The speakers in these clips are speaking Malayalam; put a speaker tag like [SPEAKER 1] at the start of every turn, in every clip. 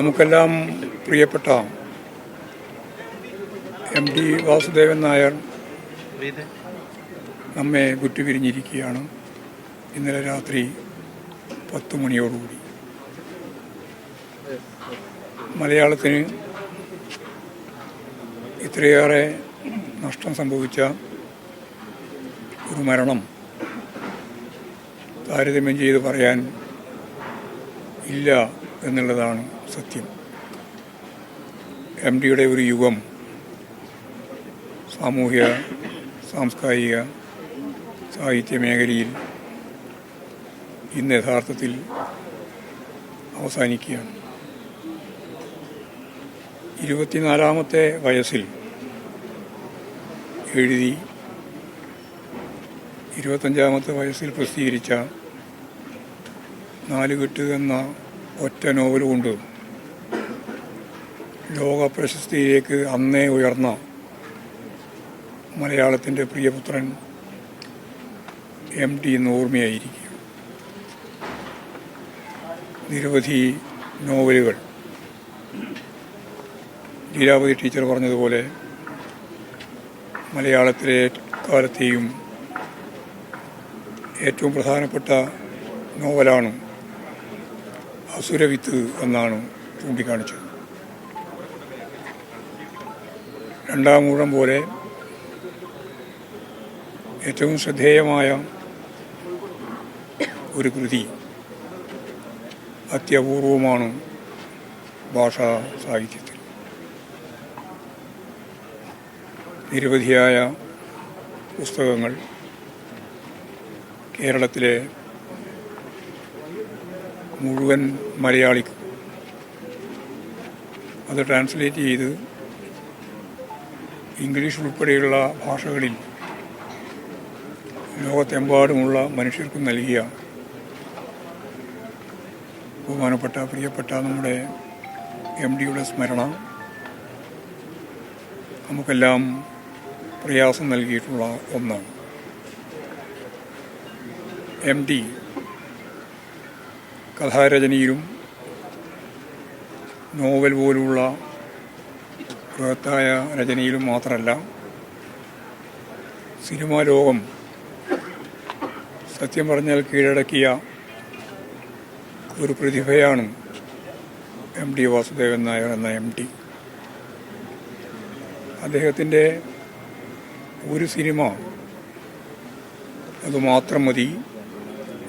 [SPEAKER 1] നമുക്കെല്ലാം പ്രിയപ്പെട്ട എം ഡി വാസുദേവൻ നായർ നമ്മെ വിട്ടുപിരിഞ്ഞിരിക്കുകയാണ് ഇന്നലെ രാത്രി പത്ത് മണിയോടുകൂടി. മലയാളത്തിന് ഇത്രയേറെ നഷ്ടം സംഭവിച്ച ഒരു മരണം താരതമ്യം ചെയ്ത് പറയാൻ ഇല്ല എന്നുള്ളതാണ് സത്യം. എം ഡിയുടെ ഒരു യുഗം. സാമൂഹ്യ സാംസ്കാരിക സാഹിത്യ മേഖലയിൽ ഇന്ന് യഥാർത്ഥത്തിൽ അവസാനിക്കുകയാണ്. ഇരുപത്തിനാലാമത്തെ വയസ്സിൽ എഴുതി ഇരുപത്തഞ്ചാമത്തെ വയസ്സിൽ പ്രസിദ്ധീകരിച്ച നാലുകെട്ട് എന്ന ഒറ്റ നോവൽ കൊണ്ട് ലോക പ്രശസ്തിയിലേക്ക് അന്നേ ഉയർന്ന മലയാളത്തിന്റെ പ്രിയപുത്രൻ എം ടി എന്ന് നിരവധി നോവലുകൾ. ലീലാവതി ടീച്ചർ പറഞ്ഞതുപോലെ മലയാളത്തിലെ കാലത്തെയും ഏറ്റവും പ്രധാനപ്പെട്ട നോവലാണ് അസുരവിത്ത് എന്നാണ് ചൂണ്ടിക്കാണിച്ചത്. രണ്ടാം ഊഴം പോലെ ഏറ്റവും ശ്രദ്ധേയമായ ഒരു കൃതി അത്യപൂർവമാണ് ഭാഷാ സാഹിത്യത്തിൽ. നിരവധിയായ പുസ്തകങ്ങൾ കേരളത്തിലെ മുഴുവൻ മലയാളിക്കും അത് ട്രാൻസ്ലേറ്റ് ചെയ്ത് ഇംഗ്ലീഷ് ഉൾപ്പെടെയുള്ള ഭാഷകളിൽ ലോകത്തെമ്പാടുമുള്ള മനുഷ്യർക്ക് നൽകിയ ബഹുമാനപ്പെട്ട പ്രിയപ്പെട്ട നമ്മുടെ എം ഡിയുടെ സ്മരണ. നമുക്കെല്ലാം പ്രയാസം നൽകിയിട്ടുള്ള ഒന്നാണ്. എം ഡി കഥാരചനയിലും നോവൽ പോലുള്ള ബൃഹത്തായ രചനയിലും മാത്രമല്ല സിനിമാ ലോകം സത്യം പറഞ്ഞാൽ കീഴടക്കിയ ഒരു പ്രതിഭയാണ് എം ഡി വാസുദേവൻ നായർ എന്ന എം ടി അദ്ദേഹത്തിന്റെ ഒരു സിനിമ അതുമാത്രം മതി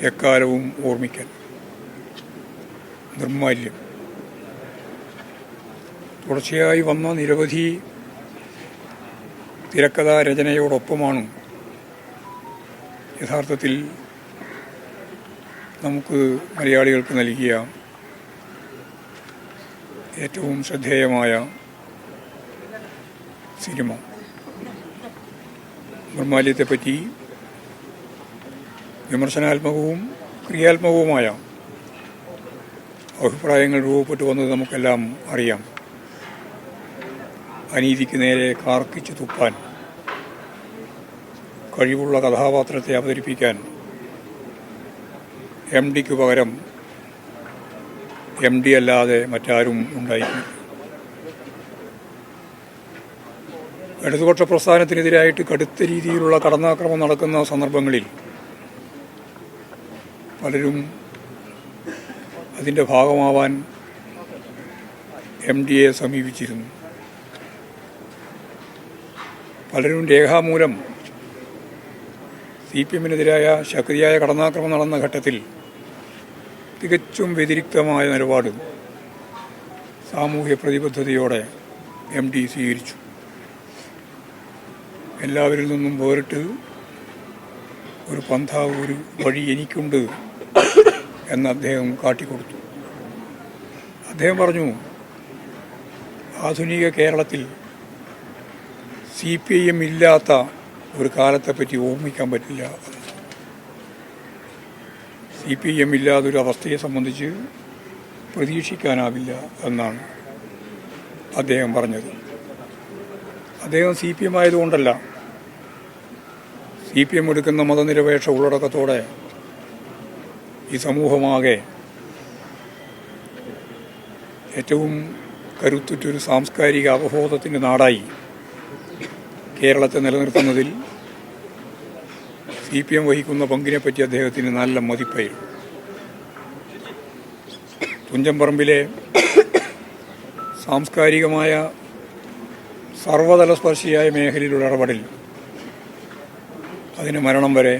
[SPEAKER 1] എക്കാലവും ഓർമ്മിക്കാൻ. നിർമാല്യം. തുടർച്ചയായി വന്ന നിരവധി തിരക്കഥാ രചനയോടൊപ്പമാണ് യഥാർത്ഥത്തിൽ നമുക്ക് മലയാളികൾക്ക് നൽകിയ ഏറ്റവും ശ്രദ്ധേയമായ സിനിമ. നിർമാല്യത്തെപ്പറ്റി വിമർശനാത്മകവും ക്രിയാത്മകവുമായ അഭിപ്രായങ്ങൾ രൂപപ്പെട്ടു വന്നത് നമുക്കെല്ലാം അറിയാം. അനീതിക്ക് നേരെ കാർക്കിച്ചു തുപ്പാൻ. കഴിവുള്ള കഥാപാത്രത്തെ അവതരിപ്പിക്കാൻ എം ഡിക്ക് പകരം എം ഡി അല്ലാതെ മറ്റാരും ഉണ്ടായിരുന്നു ഇടതുപക്ഷ പ്രസ്ഥാനത്തിനെതിരായിട്ട് കടുത്ത രീതിയിലുള്ള കടന്നാക്രമം നടക്കുന്ന സന്ദർഭങ്ങളിൽ പലരും അതിന്റെ ഭാഗമാവാൻ എം എ സമീപിച്ചിരുന്നു. പലരും രേഖാമൂലം സി പി എമ്മിനെതിരായ ശക്തിയായ കടന്നാക്രമണം നടന്ന ഘട്ടത്തിൽ തികച്ചും വ്യതിരിക്തമായ നിലപാട് സാമൂഹ്യ പ്രതിബദ്ധതയോടെ എം ഡി സ്വീകരിച്ചു. എല്ലാവരിൽ നിന്നും വേറിട്ട് ഒരു പന്ഥ ഒരു വഴി എനിക്കുണ്ട് എന്ന് അദ്ദേഹം കാട്ടിക്കൊടുത്തു. അദ്ദേഹം പറഞ്ഞു ആധുനിക കേരളത്തിൽ സി പി ഐ എം ഇല്ലാത്ത ഒരു കാലത്തെപ്പറ്റി ഓർമ്മിക്കാൻ പറ്റില്ല. സി പി ഐ എം ഇല്ലാതൊരു അവസ്ഥയെ സംബന്ധിച്ച് പ്രതീക്ഷിക്കാനാവില്ല എന്നാണ് അദ്ദേഹം പറഞ്ഞത്. അദ്ദേഹം സി പി എം ആയതുകൊണ്ടല്ല. സി പി എം എടുക്കുന്ന മതനിരപേക്ഷ ഉള്ളടക്കത്തോടെ ഈ സമൂഹമാകെ ഏറ്റവും കരുത്തുറ്റൊരു സാംസ്കാരിക അവബോധത്തിന്റെ നാടായി കേരളത്തെ നിലനിർത്തുന്നതിൽ സി പി എം വഹിക്കുന്ന പങ്കിനെപ്പറ്റി അദ്ദേഹത്തിന് നല്ല മതിപ്പായിരുന്നു. തുഞ്ചംപറമ്പിലെ സാംസ്കാരികമായ സർവതലസ്പർശിയായ മേഖലയിലുള്ള ഇടപെടൽ അതിന് മരണം വരെ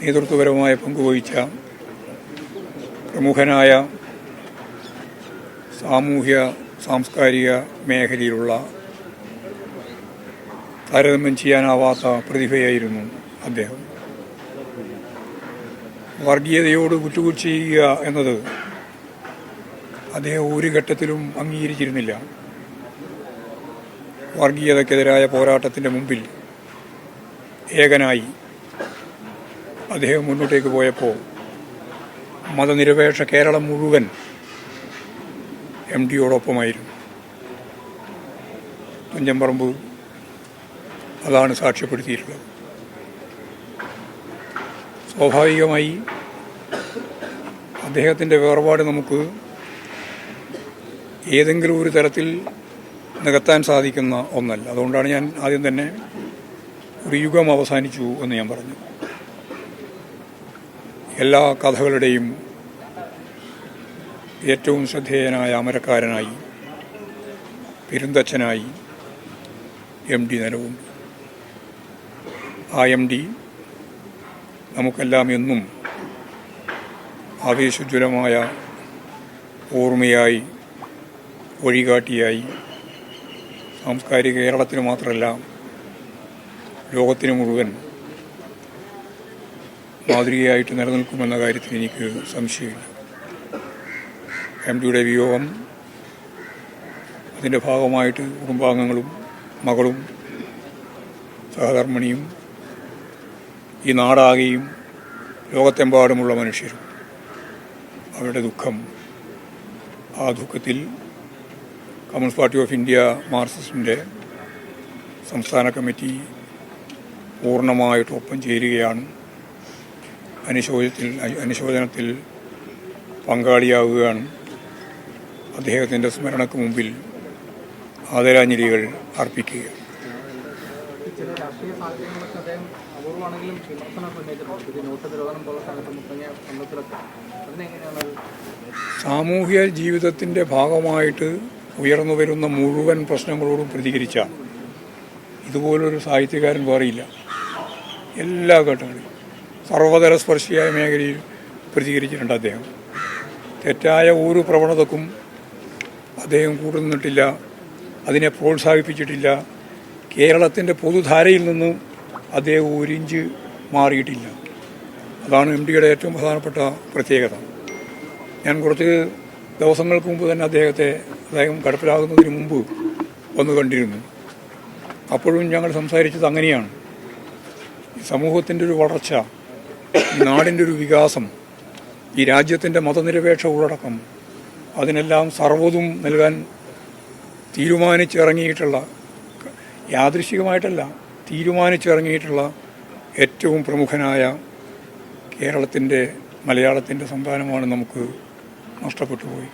[SPEAKER 1] നേതൃത്വപരമായ പങ്കുവഹിച്ച പ്രമുഖനായ സാമൂഹ്യ സാംസ്കാരിക മേഖലയിലുള്ള താരതമ്യം ചെയ്യാനാവാത്ത പ്രതിഭയായിരുന്നു അദ്ദേഹം. വർഗീയതയോട് കുറ്റുകുറ്റി ചെയ്യുക എന്നത് അദ്ദേഹം ഒരു ഘട്ടത്തിലും അംഗീകരിച്ചിരുന്നില്ല. വർഗീയതക്കെതിരായ പോരാട്ടത്തിന്റെ മുമ്പിൽ ഏകനായി അദ്ദേഹം മുന്നോട്ടേക്ക് പോയപ്പോൾ മതനിരപേക്ഷ കേരളം മുഴുവൻ എം ഡിയോടൊപ്പമായിരുന്നു. തുഞ്ചമ്പറമ്പ് അതാണ് സാക്ഷ്യപ്പെടുത്തിയിട്ടുള്ളത്. സ്വാഭാവികമായി അദ്ദേഹത്തിന്റെ വേർപാട് നമുക്ക് ഏതെങ്കിലും ഒരു തരത്തിൽ നികത്താൻ സാധിക്കുന്ന ഒന്നല്ല. അതുകൊണ്ടാണ് ഞാൻ ആദ്യം തന്നെ ഒരു യുഗം അവസാനിച്ചു എന്ന് ഞാൻ പറഞ്ഞു. എല്ലാ കഥകളുടെയും ഏറ്റവും ശ്രദ്ധേയനായ അമരക്കാരനായി പെരുന്തച്ഛനായി എം ഡി നിലവുണ്ട് ആ എം ഡി നമുക്കെല്ലാം എന്നും ആവേശജ്വലമായ ഓർമ്മയായി വഴികാട്ടിയായി സാംസ്കാരിക കേരളത്തിന് മാത്രമല്ല ലോകത്തിന് മുഴുവൻ മാതൃകയായിട്ട് നിലനിൽക്കുമെന്ന കാര്യത്തിൽ എനിക്ക് സംശയമില്ല. എം ഡിയുടെ വിയോഗം അതിന്റെ ഭാഗമായിട്ട് കുടുംബാംഗങ്ങളും മകളും സഹധർമ്മിണിയും ഈ നാടാകെയും ലോകത്തെമ്പാടുമുള്ള മനുഷ്യരും അവരുടെ ദുഃഖം ആ ദുഃഖത്തിൽ കമ്മ്യൂണിസ്റ്റ് പാർട്ടി ഓഫ് ഇന്ത്യ മാർക്സിസ്റ്റിന്റെ സംസ്ഥാന കമ്മിറ്റി പൂർണമായിട്ട് ഒപ്പം ചേരുകയാണ്. അനുശോചനത്തിൽ അനുശോചനത്തിൽ പങ്കാളിയാവുകയാണ്. അദ്ദേഹത്തിന്റെ സ്മരണക്ക് മുമ്പിൽ ആദരാഞ്ജലികൾ അർപ്പിക്കുക
[SPEAKER 2] അപൂർവമാണെങ്കിലും വിമർശനം ഉന്നയിച്ചിട്ടുണ്ട് ഇത് നോട്ട് നിരോധനം പോലുള്ള സ്ഥലത്ത് മുത്തങ്ങ സ്വന്തത്തിലൊക്കെ അതിനെങ്ങനെയാണ്
[SPEAKER 1] സാമൂഹ്യ ജീവിതത്തിന്റെ ഭാഗമായിട്ട് ഉയർന്നു വരുന്ന മുഴുവൻ പ്രശ്നങ്ങളോടും പ്രതികരിച്ച ഇതുപോലൊരു സാഹിത്യകാരൻ വേറെയില്ല. എല്ലാ ഘട്ടങ്ങളിലും. സർവതല സ്പർശിയായ മേഖലയിൽ പ്രതികരിച്ചിട്ടുണ്ട് അദ്ദേഹം. തെറ്റായ ഒരു പ്രവണതക്കും അദ്ദേഹം കൂടുന്നിട്ടില്ല അതിനെ പ്രോത്സാഹിപ്പിച്ചിട്ടില്ല. കേരളത്തിന്റെ പൊതുധാരയിൽ നിന്നും അദ്ദേഹം ഒരിഞ്ച് മാറിയിട്ടില്ല. അതാണ് എം ഡിയുടെ ഏറ്റവും പ്രധാനപ്പെട്ട പ്രത്യേകത. ഞാൻ കുറച്ച് ദിവസങ്ങൾക്ക് മുമ്പ് തന്നെ അദ്ദേഹത്തെ അദ്ദേഹം കടപ്പിലാകുന്നതിന് മുമ്പ് വന്ന് കണ്ടിരുന്നു. അപ്പോഴും ഞങ്ങൾ സംസാരിച്ചത് അങ്ങനെയാണ്. സമൂഹത്തിന്റെ ഒരു വളർച്ച നാടിന്റെ ഒരു വികാസം ഈ രാജ്യത്തിന്റെ മതനിരപേക്ഷ ഉള്ളടക്കം അതിനെല്ലാം സർവതും നൽകാൻ തീരുമാനിച്ചിറങ്ങിയിട്ടുള്ള യാദൃശികമായിട്ടല്ല തീരുമാനിച്ചിറങ്ങിയിട്ടുള്ള ഏറ്റവും പ്രമുഖനായ കേരളത്തിന്റെ മലയാളത്തിന്റെ സന്താനമാണ് നമുക്ക് നഷ്ടപ്പെട്ടു പോയി.